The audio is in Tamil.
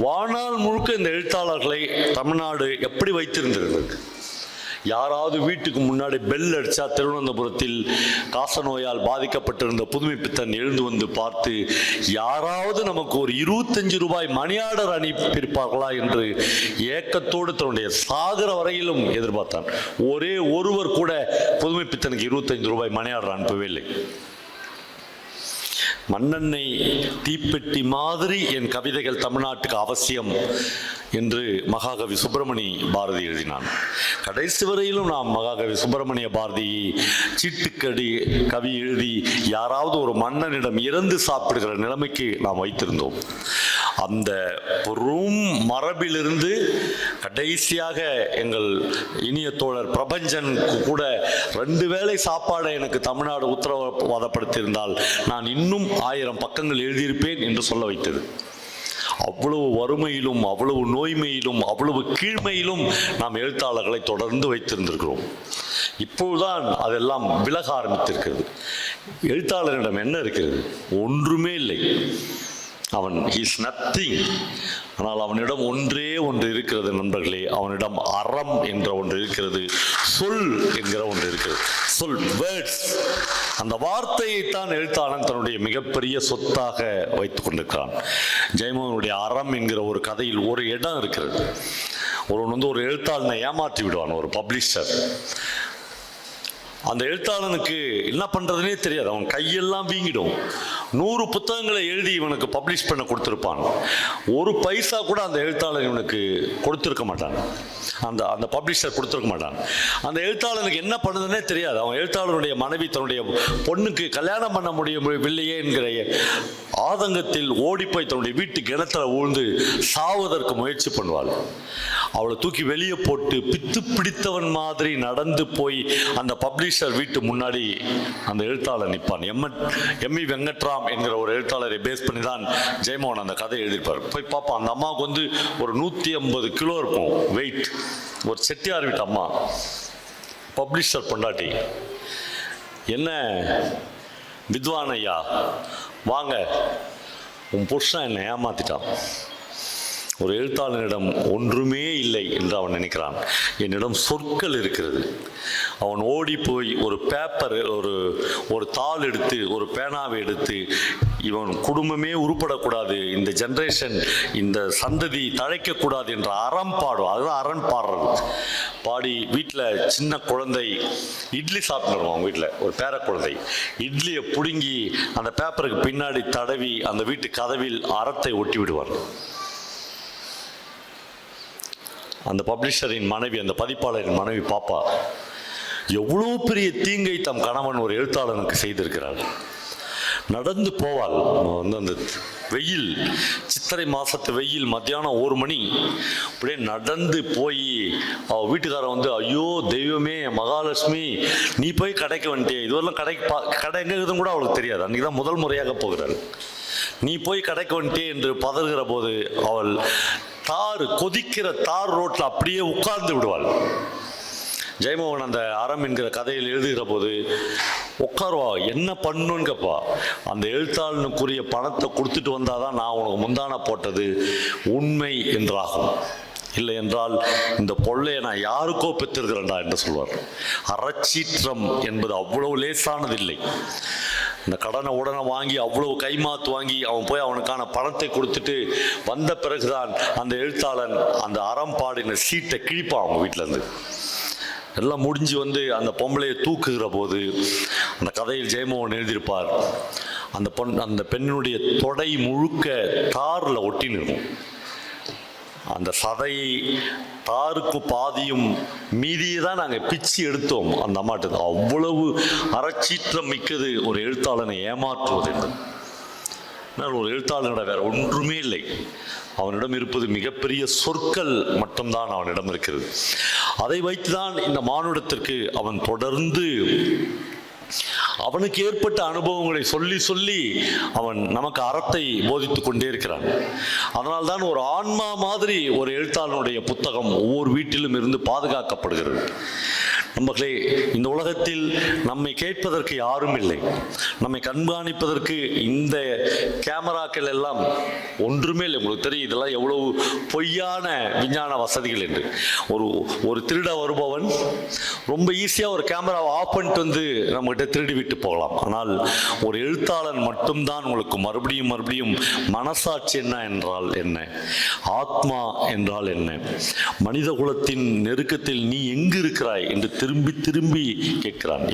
வாழ்நாள் முழுக்க இந்த எழுத்தாளர்களை தமிழ்நாடு எப்படி வைத்திருந்திருந்தது? யாராவது வீட்டுக்கு முன்னாடி பெல் அடித்தா திருவனந்தபுரத்தில் காசநோயால் பாதிக்கப்பட்டிருந்த புதுமை பித்தன் எழுந்து வந்து பார்த்து யாராவது நமக்கு ஒரு இருபத்தஞ்சு ரூபாய் மணி ஆர்டர் அனுப்பியிருப்பார்களா? என்று ஏக்கத்தோடு தன்னுடைய சாகர வரையிலும் எதிர்பார்த்தான். ஒரே ஒருவர் கூட புதுமை பித்தனுக்கு இருபத்தஞ்சு ரூபாய் மணி ஆர்டர் அனுப்பவே இல்லை. மண்ணெண்ணெய் தீப்பெட்டி மாதிரி என் கவிதைகள் தமிழ்நாட்டுக்கு அவசியம் என்று மகாகவி சுப்பிரமணி பாரதி எழுதினான். கடைசி வரையிலும் நாம் மகாகவி சுப்பிரமணிய பாரதி சீட்டுக்கடி கவி எழுதி யாராவது ஒரு மன்னனிடம் இறந்து சாப்பிடுகிற நிலைமைக்கு நாம் வைத்திருந்தோம். அந்த பெரும் மரபிலிருந்து கடைசியாக எங்கள் இனிய தோழர் பிரபஞ்சன் கூட ரெண்டு வேளை சாப்பாடை எனக்கு தமிழ்நாடு உத்தரவாதப்படுத்தியிருந்தால் நான் இன்னும் ஆயிரம் பக்கங்கள் எழுதியிருப்பேன் என்று சொல்ல வைத்தது. அவ்வளவு வறுமையிலும் அவ்வளவு நோய்மையிலும் அவ்வளவு கீழ்மையிலும் நாம் எழுத்தாளர்களை தொடர்ந்து வைத்திருந்திருக்கிறோம். இப்போதுதான் அதெல்லாம் விலக ஆரம்பித்திருக்கிறது. எழுத்தாளரிடம் என்ன இருக்கிறது? ஒன்றுமே இல்லை. அவன் இஸ் நத்திங் ஆனால் அவனிடம் ஒன்றே ஒன்று இருக்கிறது நண்பர்களே. அவனிடம் அறம் என்ற ஒன்று இருக்கிறது சொல் என்கிற ஒன்று இருக்கிறது. சொல் வேர்ட்ஸ் அந்த வார்த்தையை தான் எழுத்தாளன் தன்னுடைய மிகப்பெரிய சொத்தாக வைத்துக் கொண்டிருக்கிறான். ஜெயமோகனுடைய அறம் என்கிற ஒரு கதையில் ஒரு இடம் இருக்கிறது. ஒருவன் வந்து ஒரு எழுத்தாளனை ஏமாற்றி விடுவான் ஒரு பப்ளிஷர் அந்த எழுத்தாளனுக்கு என்ன பண்ணுறதுனே தெரியாது. அவன் கையெல்லாம் வீங்கிடும். நூறு புத்தகங்களை எழுதி இவனுக்கு பப்ளிஷ் பண்ண கொடுத்துருப்பான். ஒரு பைசா கூட அந்த எழுத்தாளர் இவனுக்கு கொடுத்துருக்க மாட்டான். அந்த அந்த பப்ளிஷர் கொடுத்துருக்க மாட்டான். அந்த எழுத்தாளனுக்கு என்ன பண்ணுதுன்னே தெரியாது. அவன் எழுத்தாளருடைய மனைவி தன்னுடைய பொண்ணுக்கு கல்யாணம் பண்ண முடியவில்லையே என்கிற ஆதங்கத்தில் ஓடிப்போய் தன்னுடைய வீட்டு கிணத்துல ஊழ்ந்து சாவதற்கு முயற்சி பண்ணுவாள். அவளை தூக்கி வெளியே போட்டு பித்து பிடித்தவன் மாதிரி நடந்து போய் அந்த பப்ளிஷர் வீட்டு முன்னாடி அந்த எழுத்தாளர் நிற்பான். எம் எம்இ வெங்கட்ராம் என்கிற ஒரு எழுத்தாளரை பேஸ் பண்ணி தான் ஜெயமோகன் அந்த கதை எழுதியிருப்பார். போய் பார்ப்போம் அந்த அம்மாவுக்கு வந்து ஒரு நூற்றி ஐம்பது கிலோ இருக்கும் வெயிட் ஒரு செட்டியார் வீட்டு அம்மா. பப்ளிஷர் பொண்டாட்டி. என்ன? வித்வான் ஐயா வாங்க. உன் புருஷன் என்னை ஏமாத்திட்டான். ஒரு எழுத்தாளனிடம் ஒன்றுமே இல்லை என்று அவன் நினைக்கிறான். என்னிடம் சொற்கள் இருக்கிறது. அவன் ஓடி போய் ஒரு பேப்பர் ஒரு ஒரு தாள் எடுத்து ஒரு பேனாவை எடுத்து இவன் குடும்பமே உருப்படக்கூடாது இந்த ஜென்ரேஷன் இந்த சந்ததி தழைக்கக்கூடாது என்ற அறம் பாடும். அதுதான் அறம் பாடுறது. பாடி வீட்டில் சின்ன குழந்தை இட்லி சாப்பிட்டுருவோம் அவங்க வீட்டில் ஒரு பேர குழந்தை இட்லியை பிடுங்கி அந்த பேப்பருக்கு பின்னாடி தடவி அந்த வீட்டு கதவில் அறத்தை ஒட்டி விடுவார் அந்த பப்ளிஷரின் மனைவி அந்த பதிப்பாளரின் மனைவி பாப்பா எவ்வளோ பெரிய தீங்கை தம் கணவன் ஒரு எழுத்தாளனுக்கு செய்திருக்கிறார். நடந்து போவாள் வந்து அந்த வெயில் சித்திரை மாதத்து வெயில் மத்தியானம் ஒரு மணி அப்படியே நடந்து போய் அவள் வீட்டுக்காரன் வந்து ஐயோ தெய்வமே மகாலட்சுமி நீ போய் கடைக்கு வந்துட்டே இதுவரெல்லாம் கடைக்கு பா கடை எங்கே இருக்குதுன்னு கூட அவளுக்கு தெரியாது. அன்றைக்கி தான் முதல் முறையாக போகிறாள். நீ போய் கடைக்கு வந்துட்டே என்று பதறுகிற போது அவள் தார் கொதிக்கிற தார் ரோட்டில் அப்படியே உட்கார்ந்து விடுவாள். ஜெயமோகன் அந்த அறம் என்கிற கதையில் எழுதுகிற போது உட்காருவா என்ன பண்ணுன்னு கேட்பா அந்த எழுத்தாளனுக்குரிய பணத்தை கொடுத்துட்டு வந்தாதான் நான் உனக்கு முந்தான போட்டது உண்மை என்றாகும். இல்லை என்றால் இந்த பொல்லையை நான் யாருக்கோ பெற்றிருக்கிறேன்டா என்று சொல்வார். அறச்சீற்றம் என்பது அவ்வளவு லேசானதில்லை. இந்த கடனை உடனே வாங்கி அவ்வளவு கைமாத்து வாங்கி அவன் போய் அவனுக்கான பணத்தை கொடுத்துட்டு வந்த பிறகுதான் அந்த எழுத்தாளன் அந்த அறம் பாடின சீட்டை கிழிப்பான் அவங்க வீட்டிலேருந்து. எல்லாம் முடிஞ்சு வந்து அந்த பொம்பளையை தூக்குகிற போது அந்த கதையில் ஜெயமோகன் எழுதியிருப்பார். அந்த பொன் அந்த பெண்ணுடைய தொடை முழுக்க தாரில் ஒட்டின்னு இருக்கும் அந்த சதையை தாருக்கு பாதியும் மீதியை தான் நாங்கள் பிச்சு எடுத்தோம் அந்த அம்மாட்டது அவ்வளவு அறச்சீற்றம் மிக்கது ஒரு எழுத்தாளனை ஏமாற்றுவது என்று ஆனால் ஒரு எழுத்தாளனிடம் வேற ஒன்றுமே இல்லை. அவனிடம் இருப்பது மிகப்பெரிய சொற்கள் மட்டும்தான் அவனிடம் இருக்கிறது. அதை வைத்துதான் இந்த மானுடத்திற்கு அவன் தொடர்ந்து அவனுக்கு ஏற்பட்ட அனுபவங்களை சொல்லி சொல்லி அவன் நமக்கு அறத்தை போதித்துக் கொண்டே இருக்கிறான். அதனால்தான் ஒரு ஆன்மா மாதிரி ஒரு எழுத்தாளனுடைய புத்தகம் ஒவ்வொரு வீட்டிலும் இருந்து பாதுகாக்கப்படுகிறது. நம்பர்களே இந்த உலகத்தில் நம்மை கேட்பதற்கு யாரும் இல்லை. நம்மை கண்காணிப்பதற்கு இந்த கேமராக்கள் எல்லாம் ஒன்றுமே இல்லை. உங்களுக்கு தெரியும் இதெல்லாம் எவ்வளவு பொய்யான விஞ்ஞான வசதிகள் என்று. ஒரு ஒரு திருட வருபவன் ரொம்ப ஈஸியாக ஒரு கேமராவை ஆஃப் பண்ணிட்டு வந்து நம்மகிட்ட திருடி விட்டு போகலாம். ஆனால் ஒரு எழுத்தாளன் மட்டும்தான் உங்களுக்கு மறுபடியும் மறுபடியும் மனசாட்சி என்ன என்றால் என்ன? ஆத்மா என்றால் என்ன? மனித குலத்தின் நெருக்கத்தில் நீ எங்கு இருக்கிறாய் என்று திரும்பி திரும்பி கேட்கிறான்.